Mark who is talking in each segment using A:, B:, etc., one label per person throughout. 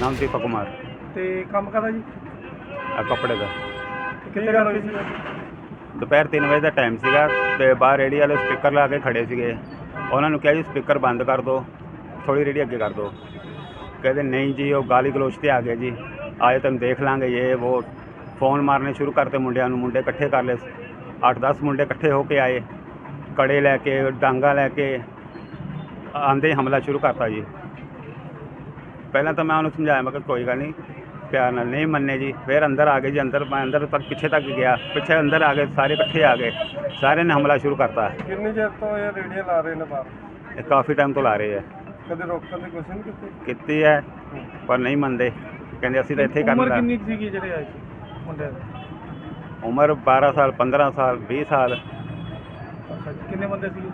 A: ਨਾਮ ਦੀਪਕ ਕੁਮਾਰ।
B: ਤੇ ਕੰਮ ਕਰਦਾ ਜੀ?
A: ਆ ਕੱਪੜੇ ਦਾ।
B: ਤੇ ਕਿੱਥੇ ਗੱਲ ਹੋਈ ਸੀ?
A: ਦੁਪਹਿਰ 3 ਵਜੇ ਦਾ ਟਾਈਮ ਸੀਗਾ ਤੇ ਬਾਹਰ ਰੇੜੀ ਵਾਲੇ ਸਪੀਕਰ ਲਾ ਕੇ ਖੜੇ ਸੀਗੇ। ਉਹਨਾਂ ਨੂੰ ਕਿਹਾ ਜੀ ਸਪੀਕਰ ਬੰਦ ਕਰ ਦਿਓ ਥੋੜੀ ਰੇੜੀ ਅੱਗੇ ਕਰ ਦਿਓ ਕਹਿੰਦੇ ਨਹੀਂ ਜੀ ਉਹ ਗਾਲੀ ਗਲੋਚ ਤੇ ਆ ਗਏ ਜੀ। ਆਏ ਤੁਹਾਨੂੰ ਦੇਖ ਲਾਂਗੇ ਇਹ ਉਹ ਫੋਨ ਮਾਰਨੇ ਸ਼ੁਰੂ ਕਰਤੇ ਮੁੰਡਿਆਂ ਨੂੰ ਮੁੰਡੇ ਇਕੱਠੇ ਕਰ ਲਏ। 8-10 ਮੁੰਡੇ ਇਕੱਠੇ ਹੋ ਕੇ ਆਏ। ਕੜੇ ਲੈ ਕੇ ਡਾਂਗਾ ਲੈ ਕੇ ਆਂਦੇ ਹਮਲਾ ਸ਼ੁਰੂ ਕਰਤਾ ਜੀ। ਪਹਿਲਾਂ ਤਾਂ ਮੈਂ ਉਹਨੂੰ ਸਮਝਾਇਆ ਮੈਂ ਕਿ ਕੋਈ ਗੱਲ ਨਹੀਂ ਪਿਆਰ ਨਾਲ ਨਹੀਂ ਮੰਨੇ ਜੀ। ਫਿਰ ਅੰਦਰ ਆ ਗਏ ਜੀ ਅੰਦਰ ਮੈਂ ਅੰਦਰ ਤੱਕ ਪਿੱਛੇ ਤੱਕ ਗਿਆ। ਪਿੱਛੇ ਅੰਦਰ ਆ ਗਏ ਸਾਰੇ ਇਕੱਠੇ ਆ ਗਏ। ਸਾਰਿਆਂ ਨੇ ਹਮਲਾ ਸ਼ੁਰੂ ਕਰਤਾ।
B: ਕਿੰਨੇ ਚਿਰ ਤੋਂ ਇਹ ਰੇੜੀਆਂ ਲਾ ਰਹੇ ਨੇ ਬਾਹਰ?
A: ਇਹ ਕਾਫੀ ਟਾਈਮ ਤੋਂ ਲਾ ਰਹੇ ਆ।
B: ਕਦੇ ਰੋਕਣ ਦੀ ਕੋਸ਼ਿਸ਼ ਨਹੀਂ ਕੀਤੀ?
A: ਕੀਤੀ ਹੈ ਪਰ ਨਹੀਂ ਮੰਨਦੇ। ਕਹਿੰਦੇ ਅਸੀਂ ਤਾਂ ਇੱਥੇ ਹੀ
B: ਉਮਰ ਕਿੰਨੀ ਕੁ ਸੀਗੀ ਜਿਹੜੇ ਆਏ ਸੀ ਦੀ?
A: ਉਮਰ 12 ਸਾਲ 15 ਸਾਲ 20 ਸਾਲ।
B: ਅੱਛਾ ਜੀ ਕਿੰਨੇ ਬੰਦੇ ਸੀਗੇ?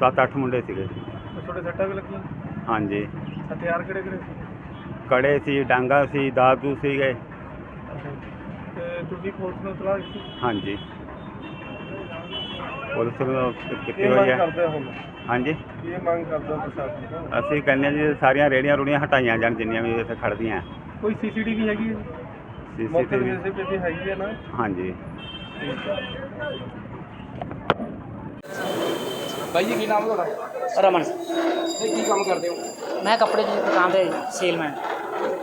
A: 7-8 ਮੁੰਡੇ ਸੀਗੇ।
B: ਤੇ ਤੁਹਾਡੇ ਸੱਟਾਂ ਵੀ ਲੱਗੀਆਂ?
A: ਹਾਂਜੀ।
B: ਹਥਿਆਰ ਕਿਹੜੇ ਕਿਹੜੇ ਸੀ?
A: ਕੜੇ ਸੀ ਡਾਂਗਾ ਸੀ ਦਾਦੂ ਸੀਗੇ।
B: ਅੱਛਾ ਜੀ ਤੇ ਤੁਸੀਂ ਪੁਲਿਸ ਨੂੰ ਇਤਲਾਹ ਦਿੱਤੀ?
A: ਹਾਂਜੀ। ਪੁਲਿਸ ਨੂੰ ਕੀਤੀ
B: ਕੀ
A: ਹੋਈ
B: ਮੰਗ
A: ਹੈ।
B: ਕਰਦੇ ਹੋ ਹੁਣ?
A: ਹਾਂਜੀ।
B: ਕੀ ਮੰਗ ਕਰਦੇ ਪ੍ਰਸ਼ਾਸਨ ਤੋਂ?
A: ਅਸੀਂ ਕਹਿੰਦੇ ਹਾਂ ਜੀ ਸਾਰੀਆਂ ਰੇੜੀਆਂ ਰੂੜੀਆਂ ਹਟਾਈਆਂ ਜਾਣ ਜਿੰਨੀਆਂ ਵੀ ਇੱਥੇ ਖੜਦੀਆਂ
B: ਕੋਈ ਸੀਸੀਟੀਵੀ ਹੈਗੀ ਹੈ ਮੌਕੇ ਤੇ
A: ਸੀਸੀਟੀਵੀ
B: ਸੀਸੀਟੀਵੀ ਹੈਗੀ ਹੈ ਨਾ?
A: ਹਾਂਜੀ।
C: ਭਾਈ ਜੀ ਕੀ ਨਾਮ ਤੁਹਾਡਾ?
D: ਰਮਨ।
C: ਤੇ ਕੀ ਕੰਮ ਕਰਦੇ ਹੋ?
D: ਮੈਂ ਕੱਪੜੇ ਦੀ ਦੁਕਾਨ ਤੇ ਸੇਲਮੈਨ।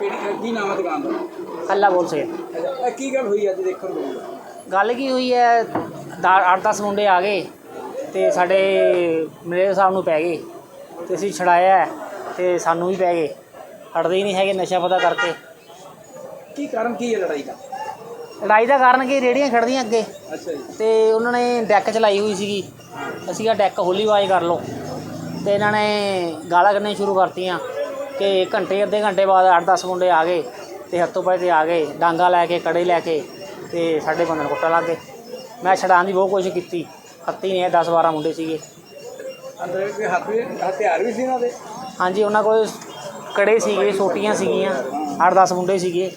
C: ਕਿਹੜੀ ਕੀ ਨਾਮ ਹੈ ਦੁਕਾਨ ਦਾ?
D: ਕੱਲਾ ਬੋਲ ਸੇ
C: ਇਹ ਕੀ ਗੱਲ ਹੋਈ ਅੱਜ ਦੇਖਣ ਨੂੰ? ਮਿਲੀ?
D: ਗੱਲ ਕੀ ਹੋਈ ਹੈ 8-10 ਮੁੰਡੇ ਆ ਗਏ ਤੇ ਸਾਡੇ ਮੇਰੇ ਸਾਹਿਬ ਨੂੰ ਪੈ ਗਏ ਤੇ ਅਸੀਂ ਛੜਾਇਆ ਹੈ ਤੇ ਸਾਨੂੰ ਵੀ ਪੈ ਗਏ। ਹਟਦੇ ਹੀ ਨਹੀਂ ਹੈਗੇ ਨਸ਼ਾ ਪਤਾ ਕਰਕੇ।
C: ਕੀ ਕਾਰਨ ਕੀ ਹੈ ਲੜਾਈ ਦਾ?
D: ਲੜਾਈ ਦਾ ਕਾਰਨ ਕੀ ਰੇੜੀਆਂ ਖੜਦੀਆਂ ਅੱਗੇ।
C: ਅੱਛਾ ਜੀ।
D: ਤੇ ਉਹਨਾਂ ਨੇ ਡੈਕ ਚਲਾਈ ਹੋਈ ਸੀਗੀ। ਅਸੀਂ ਕਿਹਾ ਡੈਕ ਹੌਲੀ ਆਵਾਜ਼ ਕਰ ਲਓ। ਤੇ ਇਹਨਾਂ ਨੇ ਗਾਲਾਂ ਕੱਢਣੀਆਂ ਸ਼ੁਰੂ ਕਰਤੀਆਂ। ਕਿ ਘੰਟੇ ਅੱਧੇ ਘੰਟੇ ਬਾਅਦ 8-10 ਮੁੰਡੇ ਆ ਗਏ ਤੇ ਹੱਥੋਂ ਪਾਈ ਤੇ ਆ ਗਏ ਡਾਂਗਾ ਲੈ ਕੇ ਕੜੇ ਲੈ ਕੇ ਤੇ ਸਾਡੇ ਬੰਦੇ ਨੂੰ ਕੁੱਟਣ ਲੱਗ ਗਏ। ਮੈਂ ਛਡਾਉਣ ਦੀ ਬਹੁਤ ਕੋਸ਼ਿਸ਼ ਕੀਤੀ ਹੱਤੀ ਨੇ 10-12 ਮੁੰਡੇ ਸੀਗੇ।
C: ਅੰਦਰ ਕੋਈ ਹੱਥ ਵੀ ਹਥਿਆਰ ਵੀ ਸੀ ਇਹਨਾਂ ਦੇ?
D: ਹਾਂਜੀ ਉਹਨਾਂ ਕੋਲ ਕੜੇ ਸੀਗੇ ਸੋਟੀਆਂ ਸੀਗੀਆਂ 8-10 ਮੁੰਡੇ ਸੀਗੇ।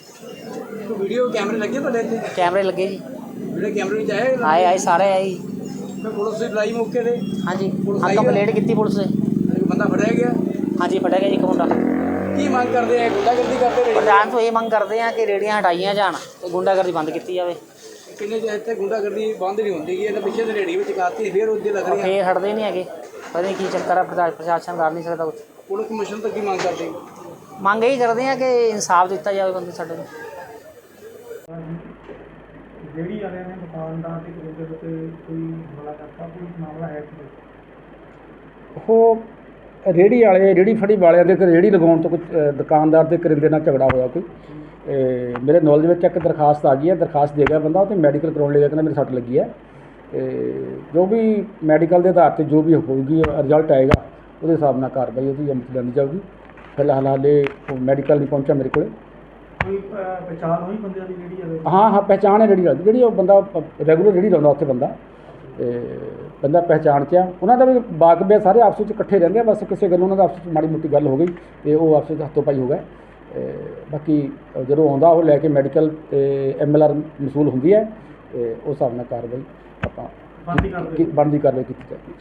C: ਵੀਡੀਓ ਕੈਮਰੇ ਲੱਗੇ ਤੁਹਾਡੇ ਇੱਥੇ?
D: ਕੈਮਰੇ ਲੱਗੇ ਜੀ।
C: ਜਿਹੜੇ ਕੈਮਰੇ ਵਿੱਚ ਆਏ
D: ਆਏ ਆਏ ਸਾਰੇ ਆਏ
C: ਪੁਲਿਸ ਦੀ ਲੜਾਈ ਮੌਕੇ ਤੇ?
D: ਹਾਂਜੀ? ਕੰਪਲੇਂਟ ਕੀਤੀ ਪੁਲਿਸ ਨੇ।
C: ਬੰਦਾ ਫੜਿਆ ਗਿਆ?
D: ਹਾਂਜੀ ਫੜਿਆ ਗਿਆ ਜੀ ਇੱਕ ਮੁੰਡਾ।
C: ਕੀ ਮੰਗ ਕਰਦੇ ਆ? ਗੁੰਡਾਗਰਦੀ ਕਰਦੇ ਰਹੇ
D: ਪ੍ਰਧਾਨ ਤੋਂ ਇਹ ਮੰਗ ਕਰਦੇ ਆ ਕਿ ਰੇੜੀਆਂ ਹਟਾਈਆਂ ਜਾਣ ਤੇ ਗੁੰਡਾਗਰਦੀ ਬੰਦ ਕੀਤੀ ਜਾਵੇ।
C: ਕਿੰਨੇ ਜੇ ਇੱਥੇ ਗੁੰਡਾਗਰਦੀ ਬੰਦ ਨਹੀਂ ਹੁੰਦੀ ਗੀ ਇਹ ਤਾਂ ਪਿੱਛੇ ਤੇ ਰੇੜੀ ਵਿੱਚ ਕਾਤੀ ਫਿਰ ਉੱਦੇ ਲੱਗ ਰਹੀ
D: ਫੇਰ ਹਟਦੇ ਨਹੀਂ ਹੈਗੇ। ਪਤਾ ਨਹੀਂ ਕੀ ਚੱਕਰ ਆ ਪ੍ਰਸ਼ਾ- ਪ੍ਰਸ਼ਾਸਨ ਕਰ ਨਹੀਂ ਸਕਦਾ ਕੁਝ
C: ਪੁਲਿਸ ਕਮਿਸ਼ਨ ਤੋਂ ਕੀ ਮੰਗ ਕਰਦੇ ਹੋ?
D: ਮੰਗ ਇਹੀ ਕਰਦੇ ਆ ਕਿ ਇਨਸਾਫ ਦਿੱਤਾ ਜਾਵੇ ਬੰਦੇ ਸਾਡੇ ਨੂੰ।
B: ਜਿਹੜੀ ਵਾਲਿਆਂ ਨੇ ਦੁਕਾਨਦਾਰ ਤੇ ਕਿਸੇ ਦੇ ਉੱਤੇ ਕੋਈ ਹਮਲਾ ਕਰਤਾ ਕੋਈ ਮਾਮਲਾ ਹੈ ਕਿ
E: ਉਹ ਰੇੜੀ ਵਾਲੇ ਰੇੜੀ ਫੜੀ ਵਾਲਿਆਂ ਦੇ ਘਰ ਰੇੜੀ ਲਗਾਉਣ ਤੋਂ ਅ, ਦੁਕਾਨਦਾਰ ਦੇ ਕਰਿੰਦੇ ਨਾਲ ਝਗੜਾ ਹੋਇਆ ਕੋਈ। ਇਹ ਮੇਰੇ ਨੌਲੇਜ ਵਿੱਚ ਇੱਕ ਦਰਖਾਸਤ ਆ ਗਈ ਹੈ ਦਰਖਾਸਤ ਦੇ ਗਿਆ ਬੰਦਾ ਉਹ ਤੇ ਮੈਡੀਕਲ ਕਰਾਉਣ ਲਈ ਗਿਆ ਕਹਿੰਦਾ ਮੇਰੇ ਸੱਟ ਲੱਗੀ ਹੈ। ਤੇ ਜੋ ਵੀ ਮੈਡੀਕਲ ਦੇ ਆਧਾਰ ਤੇ ਜੋ ਵੀ ਹੋਊਗੀ ਰਿਜ਼ਲਟ ਆਏਗਾ ਉਹਦੇ ਹਿਸਾਬ ਨਾਲ ਕਾਰਵਾਈ ਉਹਦੀ ਅਮਲ 'ਚ ਲਿਆਂਦੀ ਜਾਊਗੀ। ਫਿਲਹਾਲ ਹਾਲੇ ਮੈਡੀਕਲ ਨਹੀਂ ਪਹੁੰਚਿਆ ਮੇਰੇ ਕੋਲੇ।
B: ਕੋਈ ਅਹ, ਪਛਾਣ ਹੋਈ ਬੰਦਿਆਂ ਦੀ ਜਿਹੜੀ ਵਾਲੇ
E: ਹਾਂ ਹਾਂ ਪਹਿਚਾਣ ਹੈ ਰੇੜੀ ਵਾਲੀ ਦੀ। ਜਿਹੜੀ ਉਹ ਬੰਦਾ ਰੈਗੂਲਰ ਰੇੜੀ ਲਾਉਂਦਾ ਉੱਥੇ ਬੰਦਾ। ਤੇ ਬੰਦਾ ਪਹਿਚਾਣ ਚ ਆ। ਉਹਨਾਂ ਦਾ ਵੀ ਬਾਕਬੇ ਸਾਰੇ ਆਪਸ ਵਿੱਚ ਇਕੱਠੇ ਰਹਿੰਦੇ ਆ ਬਸ ਕਿਸੇ ਗੱਲ ਉਹਨਾਂ ਦਾ ਆਪਸ ਵਿੱਚ ਮਾੜੀ ਮੋਟੀ ਗੱਲ ਹੋ ਗਈ ਤੇ ਉਹ ਆਪਸ ਵਿੱਚ ਹੱਥੋਂ ਪਾਈ ਹੋ ਗਏ। ਤੇ ਬਾਕੀ ਜਦੋਂ ਆਉਂਦਾ ਉਹ ਲੈ ਕੇ ਮੈਡੀਕਲ ਤੇ ਐਮਐਲਆਰ ਮਸੂਲ ਹੁੰਦੀ ਹੈ ਤੇ ਉਸ ਹਿਸਾਬ ਨਾਲ ਕਾਰਵਾਈ ਆਪਾਂ ਬਣਦੀ ਕਾਰਵਾਈ ਕੀਤੀ ਜਾਏਗੀ।